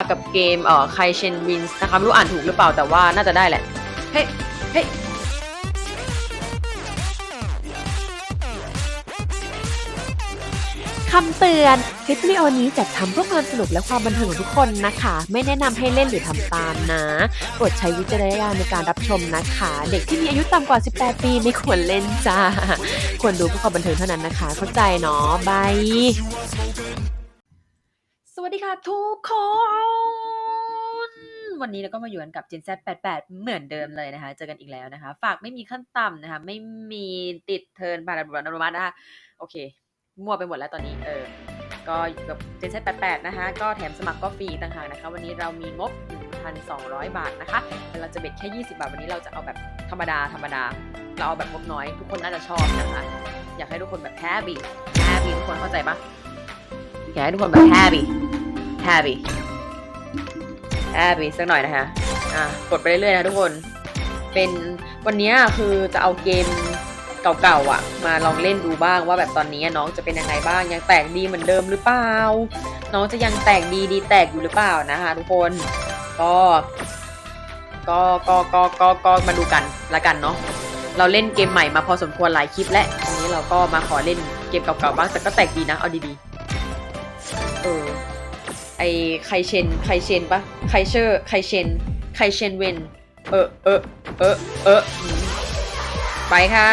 กับเกมเอ่อไคเชนวินส์นะคะไม่รู้อ่านถูกหรือเปล่าแต่ว่าน่าจะได้แหละ เฮ้ยเฮ้ยคำเตือน คลิปวิดีโอนี้จัดทำเพื่อความสนุกและความบันเทิงของทุกคนนะคะ ไม่แนะนำให้เล่นหรือทำตามนะโปรดใช้วิจารณญาณในการรับชมนะคะ เด็กที่มีอายุต่ำกว่า 18 ปีไม่ควรเล่นจ้า ควรดูเพื่อความบันเทิงเท่านั้นนะคะ เข้าใจเนาะบาย วัสดีค่ะทุกคน วันนี้เราก็มาอยู่กันกับ Gen Z 88 เหมือนเดิมเลยนะคะ เจอกันอีกแล้วนะคะ ฝากไม่มีขั้นต่ำนะคะ ไม่มีติดเทินผ่านอัตโนมัตินะคะ โอเค มั่วไปหมดแล้วตอนนี้ เออ ก็อยู่กับ Gen Z 88 นะคะ ก็แถมสมัครก็ฟรีต่างหากนะคะ วันนี้เรามีงบ 1,200 บาทนะคะแต่เราจะเบ็ดแค่ 20 บาท วันนี้เราจะเอาแบบธรรมดาธรรมดา เราเอาแบบงบน้อย ทุกคนน่าจะชอบนะคะ อยากให้ทุกคนแบบแฮปปี้แฮปปี้ทุกคนเข้าใจปะอยากให้ทุกคนแบบแฮปปี้ แฮปปี้แฮปปี้สักหน่อยนะคะอะกดไปเรื่อยๆนะทุกคน เป็นวันนี้คือจะเอาเกมเก่าๆอะ มาลองเล่นดูบ้างว่าแบบตอนนี้น้องจะเป็นยังไงบ้าง ยังแตกดีเหมือนเดิมหรือเปล่า น้องจะยังแตกดีดีแตกอยู่หรือเปล่านะคะทุกคน ก็ก็ก็ก็ก็ก็มาดูกันละกันเนาะเราเล่นเกมใหม่มาพอสมควรหลายคลิปแล้ววันนี้เราก็มาขอเล่นเกมเก่าๆบ้างแต่ก็แตกดีนะเอาดีๆเออ ไอไคเชนไคเชนปะไคเชอร์ไคเชนไคเชนเวนเออเออเออเอออืมไปค่ะ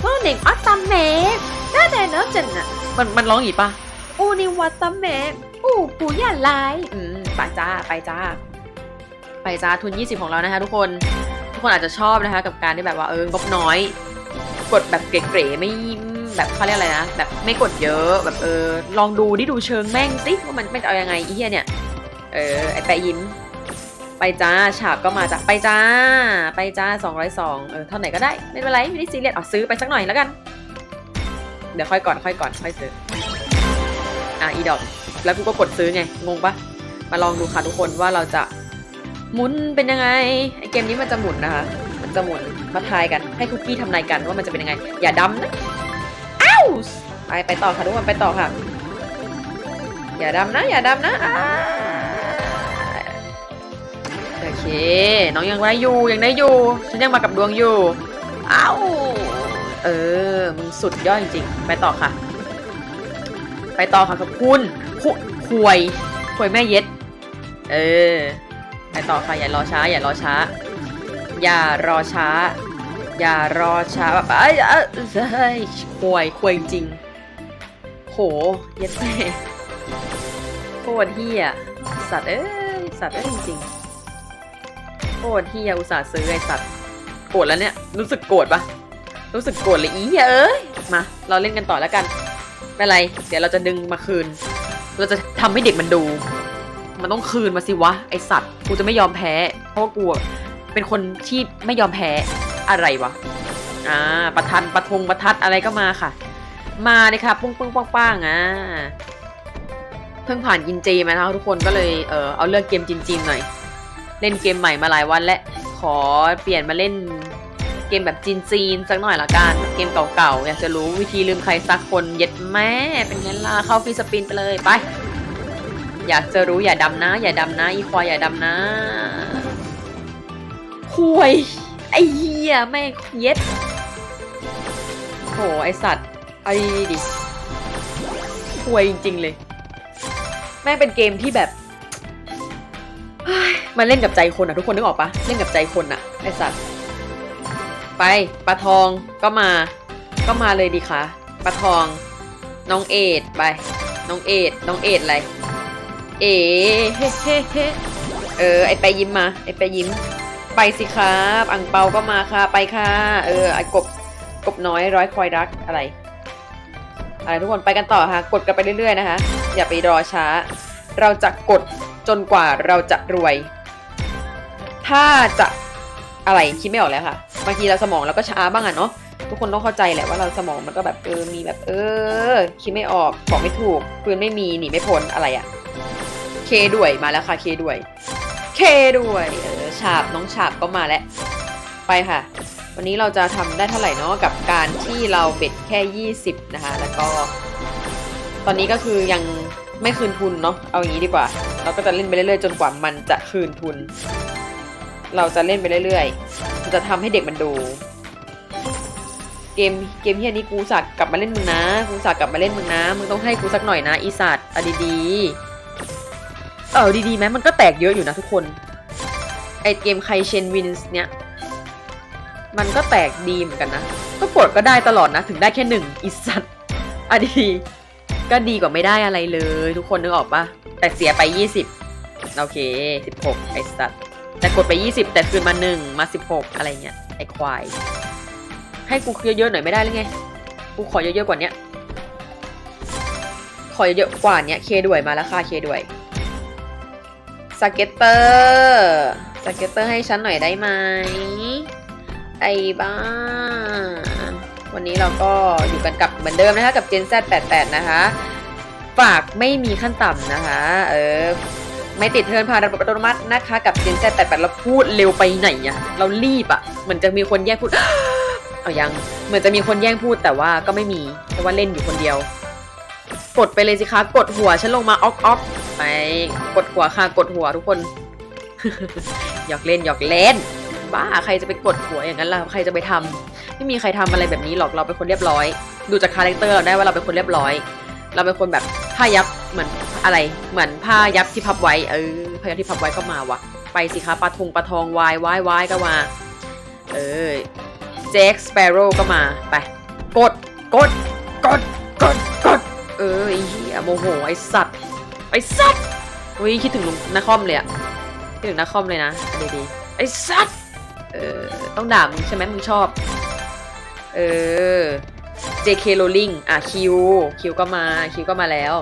โมเน่งอัตตาเมะน่าแต่เนอะจันอะมันมันร้องอีกปะอูนิวัตตาเมะอูปูย่าลายอืมไปจ้าไปจ้า ไปจ้าทุน 20 ของเรานะคะทุกคนทุกคนอาจจะชอบนะคะ กับการที่แบบว่าเอองบน้อย กดแบบเก๋ๆไม่ แบบเขาเรียกอะไรนะ แบบไม่กดเยอะแบบเออลองดูดิดูเชิงแม่งสิว่ามันไม่จะเอายังไงอีเหี้ยเนี่ยเออไอแปะยิ้ม ไปจ้าฉาบก็มาจ้ะไปจ้า ไปจ้า202เออเท่าไหร่ก็ได้ไม่เป็นไรไม่ได้ซีเรียสเอาซื้อไปสักหน่อยแล้วกัน เดี๋ยวค่อยก่อนค่อยก่อนค่อยซื้ออะอีดอกแล้วกูก็กดซื้อไงงงปะมาลองดูค่ะทุกคนว่าเราจะหมุนเป็นยังไงไอเกมนี้มันจะหมุนนะคะ มันจะหมุนมาทายกันให้คุกกี้ทำนายกันว่ามันจะเป็นยังไง อย่าดำนะ อ้าวไปไปต่อค่ะทุกคนไปต่อค่ะ อย่าดำนะ อย่าดำนะโอเค น้องยังได้อยู่ยังได้อยู่ ฉันยังมากับดวงอยู่อ้าวเออมึงสุดยอดจริงๆ ไปต่อค่ะ ไปต่อค่ะกับคุณคุควยควยแม่เย็ด เออ ไปต่อค่ะอย่ารอช้า อย่ารอช้า อย่ารอช้า อย่ารอช้าแบบเอ้ยเอ้ยเฮ้ยควยควยจริง โห เย็ดแม่โคตรเฮียสัตว์เอ้ยสัตว์เอ้ยจริงโคตรเฮียอุตส่าห์ซื้อไอสัตว์โกรธแล้วเนี่ย รู้สึกโกรธปะรู้สึกโกรธเลยอีเหี้ยเอ้ยมา เราเล่นกันต่อแล้วกันไม่เป็นไร เดี๋ยวเราจะดึงมาคืน เราจะทำให้เด็กมันดู มันต้องคืนมาสิวะไอสัตว์ กูจะไม่ยอมแพ้ เพราะกูเป็นคนที่ไม่ยอมแพ้ อะไรวะ อ่า ประทันประทงประทัดอะไรก็มาค่ะ มาเลยค่ะปุ้งปุ้งปังปังอะเพิ่งผ่านกินเจมานะคะทุกคนก็เลยเออเอาเลือกเกมจีนๆหน่อย เล่นเกมใหม่มาหลายวันและขอเปลี่ยนมาเล่นเกมแบบจีนๆสักหน่อยละกัน เกมเก่าๆ อยากจะรู้วิธีลืมใครสักคนเย็ดแม่เป็นไงล่ะเข้าฟรีสปินไปเลยไป อยากจะรู้อย่าดำนะ อย่าดำนะ อีควายอย่าดำนะคุย ไอ้เหี้ยแม่งเย็ดโหไอสัตว์ไอ้ดิคุยจริง ๆ เลย แม่งเป็นเกมที่แบบมันเล่นกับใจคนอะทุกคนนึกออกปะเล่นกับใจคนอะไอสัตว์ไปปลาทองก็มา ก็มาเลยดีคะปลาทอง น้องเอ็ดไป น้องเอ็ดน้องเอ็ดอะไรเอ๋เฮ้เฮ้เออไอไปยิ้มมาไอไปยิ้ม ไปสิครับอังเปาก็มาค่ะ ไปค่ะ เออไอกบกบน้อยร้อยคอยรักอะไรอะไรทุกคนไปกันต่อค่ะ กดกันไปเรื่อยๆนะคะ อย่าไปรอช้า เราจะกดจนกว่าเราจะรวย ถ้าจะอะไรคิดไม่ออกแล้วค่ะบางทีเราสมองเราก็ช้าบ้างอะเนาะทุกคนต้องเข้าใจแหละว่าเราสมองมันก็แบบเออมีแบบเออ คิดไม่ออกบอกไม่ถูกปืนไม่มีหนีไม่พ้นอะไรอะเคด้วยมาแล้วค่ะเคด้วย เคด้วยเฉาบน้องฉาบก็มาแล้ว ไปค่ะ วันนี้เราจะทำได้เท่าไหร่เนาะกับการที่เราเบ็ดแค่ 20 นะคะ แล้วก็ ตอนนี้ก็คือยังไม่คืนทุนเนาะเอาอย่างนี้ดีกว่า เราก็จะเล่นไปเรื่อยๆ จนกว่ามันจะคืนทุน เราจะเล่นไปเรื่อยๆ จะทำให้เด็กมันดู เกมเกมเฮียนี้กูสักกลับมาเล่นมึงนะ กูสักกลับมาเล่นมึงนะ มึงต้องให้กูสักหน่อยนะอีสัตว์เอาดีเออดีๆไหมมันก็แตกเยอะอยู่นะทุกคน ไอเกมไคเชนวินส์เนี่ย มันก็แตกดีเหมือนกันนะ ก็กดก็ได้ตลอดนะ ถึงได้แค่หนึ่งอีสัตว์อะดีก็ดีกว่าไม่ได้อะไรเลย ทุกคนนึกออกปะแต่เสียไป 20 โอเค 16 ไอสัตว์ แต่กดไป 20 แต่คืนมา1มา 16 อะไรเงี้ย ไอควาย ให้กูเยอะๆหน่อยไม่ได้หรือไง กูขอเยอะๆกว่านี้ขอเยอะๆกว่านี้เคด้วยมาแล้วค่ะเคด้วยสเก็ตเตอร์ สเก็ตเตอร์ให้ฉันหน่อยได้ไหมไอ้บ้า วันนี้เราก็อยู่กันกับเหมือนเดิมนะคะ กับ Gen Z 88 นะคะ ฝากไม่มีขั้นต่ำนะคะ เออ ไม่ติดเทิร์นผ่านระบบอัตโนมัตินะคะ กับ Gen Z 88 เราพูดเร็วไปไหนอะเรารีบอะเหมือนจะมีคนแย่งพูด เอายัง เหมือนจะมีคนแย่งพูดแต่ว่าก็ไม่มีเพราะว่าเล่นอยู่คนเดียว กดไปเลยสิคะ กดหัวฉันลงมาออกออกไป กดหัวค่ะ กดหัวทุกคน หยอกเล่นหยอกเล่น บ้าใครจะไปกดหัวอย่างนั้นล่ะใครจะไปทำไม่มีใครทำอะไรแบบนี้หรอกเราเป็นคนเรียบร้อย ดูจากคาแรคเตอร์เราได้ว่าเราเป็นคนเรียบร้อย เราเป็นคนแบบผ้ายับเหมือนอะไร เหมือนผ้ายับที่พับไว้เออผ้ายับที่พับไว้ก็มาวะไปสิคะปลาทงปลาทองวายวายวายก็มาเออเจ็คสเปโร่ก็มาไปกดกดกดกดกดเออไอ้เหี้ยโมโหไอ้สัตว์ไอ้สัตว์อุ้ยคิดถึงลุงนาคอมเลยอะ ถึงนาคอมเลยนะดีๆไอ้สัตเออต้องด่ามึงใช่ไหมมึงชอบ เออ JK Rowling อะคิวคิวก็มาคิวก็มาแล้ว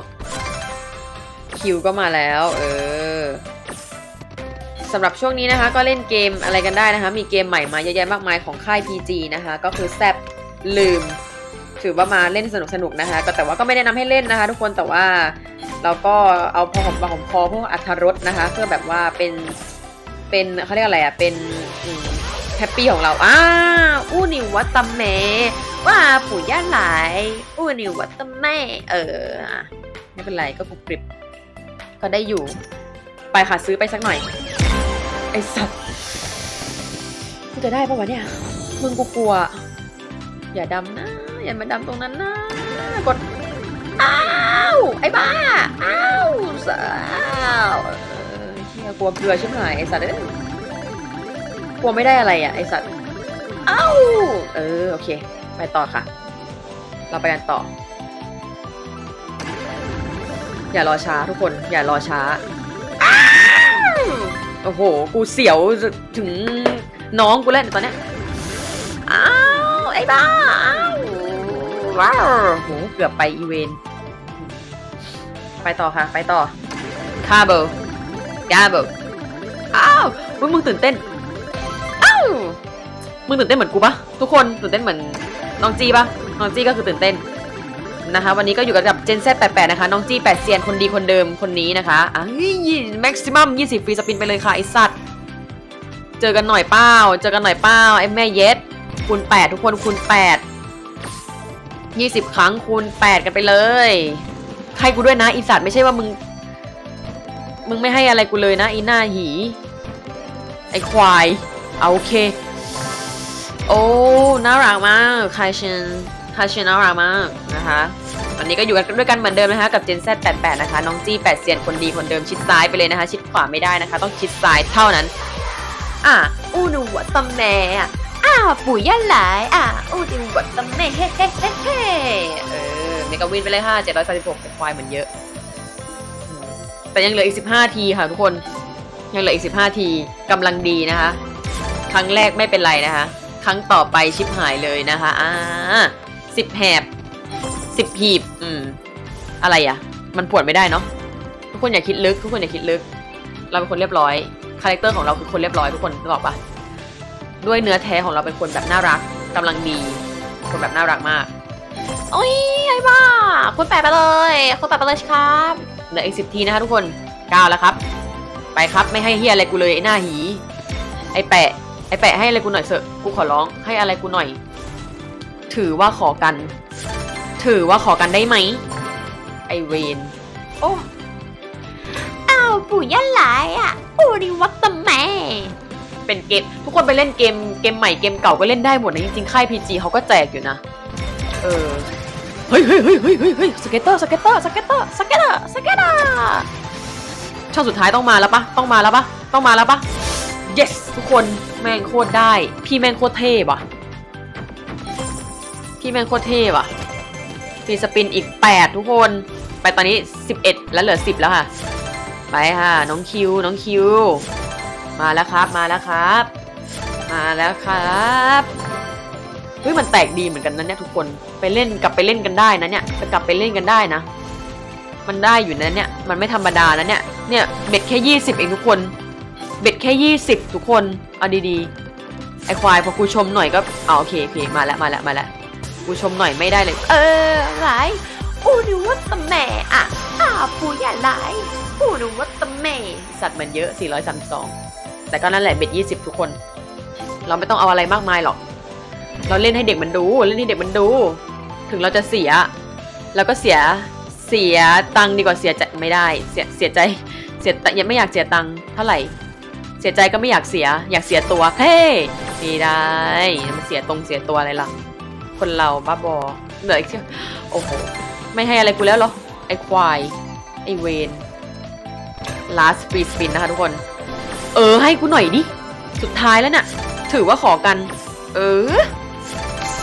คิวก็มาแล้ว เออสำหรับช่วงนี้นะคะ ก็เล่นเกมอะไรกันได้นะคะ มีเกมใหม่มาเยอะแยะมากมายของค่าย PG นะคะ ก็คือแซบลืม ถือว่ามาเล่นสนุกสนุกๆนะคะ ก็แต่ว่าก็ไม่ได้นำให้เล่นนะคะ ทุกคนแต่ว่า เราก็เอาพอหอมปากหอมคอพื่ออัธรสนะคะ เพื่อแบบว่าเป็นเป็นเขาเรียกอะไรอะเป็นแฮปปี้ของเราอ้าอู้นิววัตตแม่ว่าปู่ย่าหลายอู้นิววัตตแม่เออไม่เป็นไรก็กรุบกริบก็ได้อยู่ ไปค่ะซื้อไปสักหน่อย ไอสัตว์กูจะได้ปะวะเนี่ยมึงกูกลัว อย่าดำนะ อย่ามาดำตรงนั้นนะ กดอ้า ไอ้บ้า อ้าวสาวเออเชี่ยกลัวเกลือชิบหายไอสัตว์เอ้ยกลัวไม่ได้อะไรอะไอสัตว์ อ้าว เออโอเค ไปต่อค่ะ เราไปกันต่อ อย่ารอช้าทุกคน อย่ารอช้า โอ้โห กูเสียวถึงน้องกูแล้วเนี่ยตอนเนี้ย อ้าว ไอ้บ้า อ้าว ว้าวโหเกือบไปอีเวน ไปต่อค่ะ ไปต่อคาเบลกาเบลอ้าวมึงมึงตื่นเต้น อ้าว มึงตื่นเต้นเหมือนกูปะทุกคนตื่นเต้นเหมือนน้องจีปะน้องจีก็คือตื่นเต้นนะคะ วันนี้ก็อยู่กับ Gen Z 88นะคะ น้องจี8เซียนคนดีคนเดิมคนนี้นะคะอะแม็กซิมัม20ฟรีสปินไปเลยค่ะไอสัตว์ เจอกันหน่อยเป้า เจอกันหน่อยเป้าไอแม่เย็ดคูณ8ทุกคนคูณ8 20ครั้งคูณ8กันไปเลย ให้กูด้วยนะอีสัตว์ไม่ใช่ว่ามึง มึงไม่ให้อะไรกูเลยนะอีหน้าหี ไอควาย เอาโอเค โอ้ น่ารักมากคาเชนคาเชนน่ารักมากนะคะวันนี้ก็อยู่กันด้วยกันเหมือนเดิมนะคะกับ Gen Z 88 นะคะ น้องจี้8เซียนคนดีคนเดิมชิดซ้ายไปเลยนะคะ ชิดขวาไม่ได้นะคะ ต้องชิดซ้ายเท่านั้น อะอู้หนูวัตแหน่อะอ้าปู่ย่าหลายอะอู้ดิวัตแหน่เฮ้เฮ้เฮ้เฮ้ เมกาวินไปเลยค่ะ736เป็นควายเหมือนเยอะ แต่ยังเหลืออีก15ทีค่ะทุกคน ยังเหลืออีก15ทีกำลังดีนะคะ ครั้งแรกไม่เป็นไรนะคะ ครั้งต่อไปชิบหายเลยนะคะ อ่าสิบแหบสิบหีบ อืม อะไรอะ มันปวดไม่ได้เนาะ ทุกคนอย่าคิดลึก ทุกคนอย่าคิดลึก เราเป็นคนเรียบร้อย คาแรคเตอร์ของเราคือคนเรียบร้อยทุกคนนึกออกปะด้วยเนื้อแท้ของเราเป็นคนแบบน่ารักกำลังดี คนแบบน่ารักมาก โอ้ยไอ้บ้าคุณแปะไปเลยคุณแปะไปเลยครับเหลืออีกสิบทีนะคะทุกคนเก้าแล้วครับ ไปครับไม่ให้เฮียอะไรกูเลยไอ้หน้าหี ไอ้แปะ ไอ้แปะให้อะไรกูหน่อยเถอะกูขอร้องให้อะไรกูหน่อย ถือว่าขอกัน ถือว่าขอกันได้ไหมไอเวนโอ้อ้าวปู่ย่าหลายอะอูริวัตแม่เป็นเกม ทุกคนไปเล่นเกมเกมใหม่เกมเก่าก็เล่นได้หมดนะจริงๆค่าย PG เขาก็แจกอยู่นะ เออเฮ้ยเฮ้ยเฮ้ยเฮ้ยเฮ้ยสเก็ตเตอร์สเก็ตเตอร์สเก็ตเตอร์สเก็ตเตอร์สเก็ตเตอร์ช่องสุดท้ายต้องมาแล้วปะต้องมาแล้วปะต้องมาแล้วปะ yes ทุกคนแม่งโคตรได้ พี่แม่งโคตรเท่ว่ะพี่แม่งโคตรเท่ว่ะฟีสปินอีก 8 ทุกคน ไปตอนนี้ 11 แล้วเหลือ 10 แล้วค่ะ ไปค่ะ น้องคิว น้องคิว มาแล้วครับ มาแล้วครับ มาแล้วครับ เฮ้ยมันแตกดีเหมือนกันนะเนี่ยทุกคนไปเล่นกลับไปเล่นกันได้นะเนี่ยจะกลับไปเล่นกันได้นะ มันได้อยู่นะเนี่ยมันไม่ธรรมดานะเนี่ยเนี่ยเบ็ดแค่ 20 เองทุกคน เบ็ดแค่ 20 ทุกคนเอาดีๆไอควายพอกูชมหน่อยก็เอาโอเคโอเคมาแล้วมาแล้วมาแล้วกูชมหน่อยไม่ได้เลย เออหลายอูริวัตแม่อะอาปู่ย่าหลายอูริวัตแม่สัตว์มันเยอะ 432 แต่ก็นั่นแหละเบ็ด20 ทุกคน เราไม่ต้องเอาอะไรมากมายหรอก เราเล่นให้เด็กมันดูเล่นให้เด็กมันดู ถึงเราจะเสียเราก็เสียเสียตังค์ดีกว่าเสียใจไม่ได้ เสียเสียใจเสียยังไม่อยากเสียตังค์เท่าไหร่ เสียใจก็ไม่อยากเสีย อยากเสียตัวเฮ้ไม่ได้มันเสียตรงเสียตัวอะไรล่ะ คนเราบ้าบอเหลืออีกเที่ยวโอ้โหไม่ให้อะไรกูแล้วหรอไอควายไอเวน last free spin นะคะทุกคน เออให้กูหน่อยดิ สุดท้ายแล้วน่ะ ถือว่าขอกัน เออ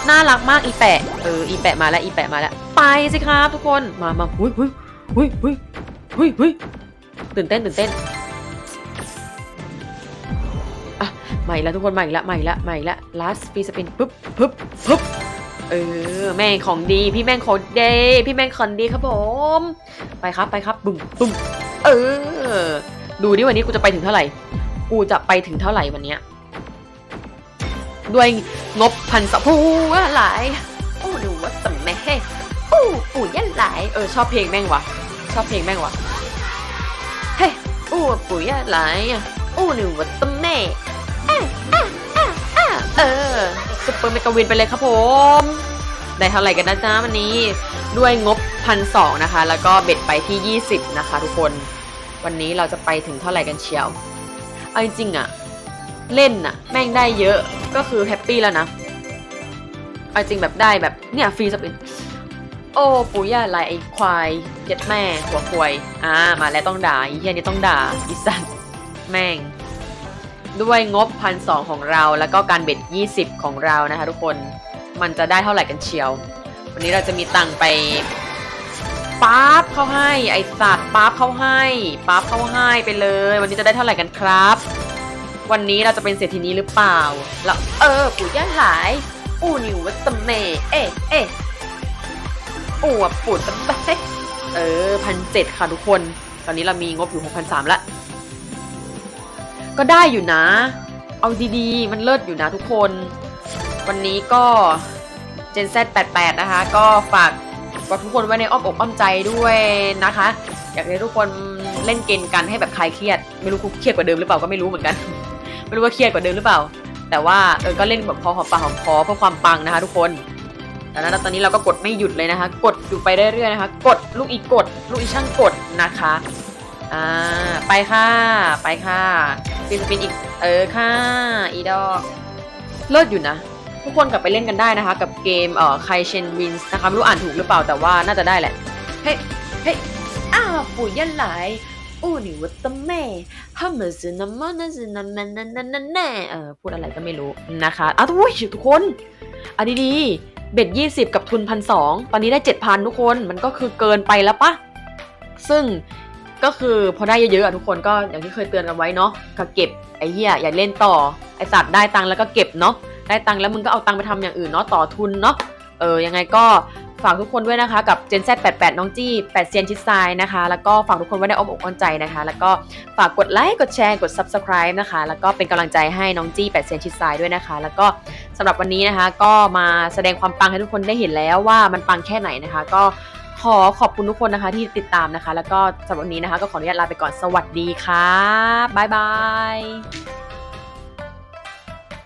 น่ารักมากอีแปะเอออีแปะมาแล้วอีแปะมาแล้ว ไปสิครับทุกคนมามาหุยหุยหุยหุยหุยหุยตื่นเต้นตื่นเต้นอะใหม่แล้วทุกคนใหม่ละใหม่ละใหม่ละ last free spin ปึ๊บปึ๊บปึ๊บเออแม่งของดีพี่แม่งของเดพี่แม่งของดีครับผม ไปครับไปครับบุ้มบุ้มเออ ดูดิวันนี้กูจะไปถึงเท่าไหร่ กูจะไปถึงเท่าไหร่วันเนี้ย ด้วยงบพันสพูหลายโอ้ดูว่าสแม่อู้ปู่ย่าหลายเออชอบเพลงแม่งวะชอบเพลงแม่งวะเฮ้อู้ปู่ย่าหลายอะอู้ดูว่าสแม่อะอะอ่อะเออซุปเปอร์เมกาวินไปเลยครับผมได้เท่าไหร่กันนะจ๊ะวันนี้ด้วยงบพันสองนะคะ แล้วก็เบ็ดไปที่ 20 นะคะ ทุกคน วันนี้เราจะไปถึงเท่าไหร่กันเชียว เอาจริงๆอะ เล่นอะแม่งได้เยอะก็คือแฮปปี้แล้วนะ เอาจริงแบบได้แบบเนี่ยฟรีสปินโอ้ปู่ย่าอะไรไอควายเจ็ดแม่หัวควายอ่ามาแล้วต้องด่าอีเหี้ยนี่ต้องด่าอีสัตว์แม่ง ด้วยงบพันสองของเราแล้วก็การเบ็ด20ของเรานะคะทุกคนมันจะได้เท่าไหร่กันเชียว วันนี้เราจะมีตังค์ไปป๊าบเข้าให้ไอสัตว์ป๊าบเข้าให้ป๊าบเข้าให้ไปเลย วันนี้จะได้เท่าไหร่กันครับ วันนี้เราจะเป็นเศรษฐีนี้หรือเปล่า แล้วเออปู่ย่าหลายอู้นิววัตเม เอ๊ะเอ๊ะอู้วปู่ตะเบเออพันเจ็ดค่ะทุกคน ตอนนี้เรามีงบอยู่หกพันสามละ ก็ได้อยู่นะ เอาดีๆ มันเลิศอยู่นะทุกคน วันนี้ก็ Gen Z 88นะคะ ก็ฝากฝากทุกคนไว้ในอ้อมอกอ้อมใจด้วยนะคะ อยากให้ทุกคนเล่นเกมกันให้แบบคลายเครียด ไม่รู้กูเครียดกว่าเดิมหรือเปล่าก็ไม่รู้เหมือนกัน ไม่รู้ว่าเครียดกว่าเดิมหรือเปล่า แต่ว่าเออก็เล่นแบบพอหอมปากหอมคอเพื่อความปังนะคะ ทุกคนดังนั้นตอนนี้เราก็กดไม่หยุดเลยนะคะ กดอยู่ไปเรื่อยๆนะคะ กดลูกอีกกด ลูกอีช่างกดนะคะอ่าไปค่ะ ไปค่ะฟินสปินอีกเออค่ะ อีดอเลิศอยู่นะทุกคนกลับไปเล่นกันได้นะคะ กับเกมเอ่อไคเชนวินส์นะคะไม่รู้อ่านถูกหรือเปล่าแต่ว่าน่าจะได้แหละ เฮ้ เฮ้ อ้าวปู่ย่าหล อู้ดูว่าสแม่ฮัมเมอร์ซึนามันซึนามันนันนันนันแน่เออพูดอะไรก็ไม่รู้นะคะอ้าวทุกคนทุกคนเอาดีๆเบ็ดยี่สิบกับทุนพันสองตอนนี้ได้เจ็ดพันทุกคนมันก็คือเกินไปแล้วปะซึ่งก็คือพอได้เยอะๆอะทุกคนก็อย่างที่เคยเตือนกันไว้เนาะก็เก็บไอ้เหี้ยอย่าเล่นต่อไอสัตว์ได้ตังค์แล้วก็เก็บเนาะได้ตังค์แล้วมึงก็เอาตังค์ไปทำอย่างอื่นเนาะต่อทุนเนาะเออยังไงก็ ฝากทุกคนด้วยนะคะกับ Gen Z 88 น้องจี้8เซียนชิดซ้ายนะคะ แล้วก็ฝากทุกคนไว้ในอ้อมอกอ้อมใจนะคะ แล้วก็ฝากกดไลค์กดแชร์กด Subscribe นะคะ แล้วก็เป็นกำลังใจให้น้องจี้8เซียนชิดซ้ายด้วยนะคะ แล้วก็สำหรับวันนี้นะคะ ก็มาแสดงความปังให้ทุกคนได้เห็นแล้วว่ามันปังแค่ไหนนะคะ ก็ขอขอบคุณทุกคนนะคะที่ติดตามนะคะ แล้วก็สำหรับวันนี้นะคะ ก็ขออนุญาตลาไปก่อนสวัสดีค่ะบ๊ายบาย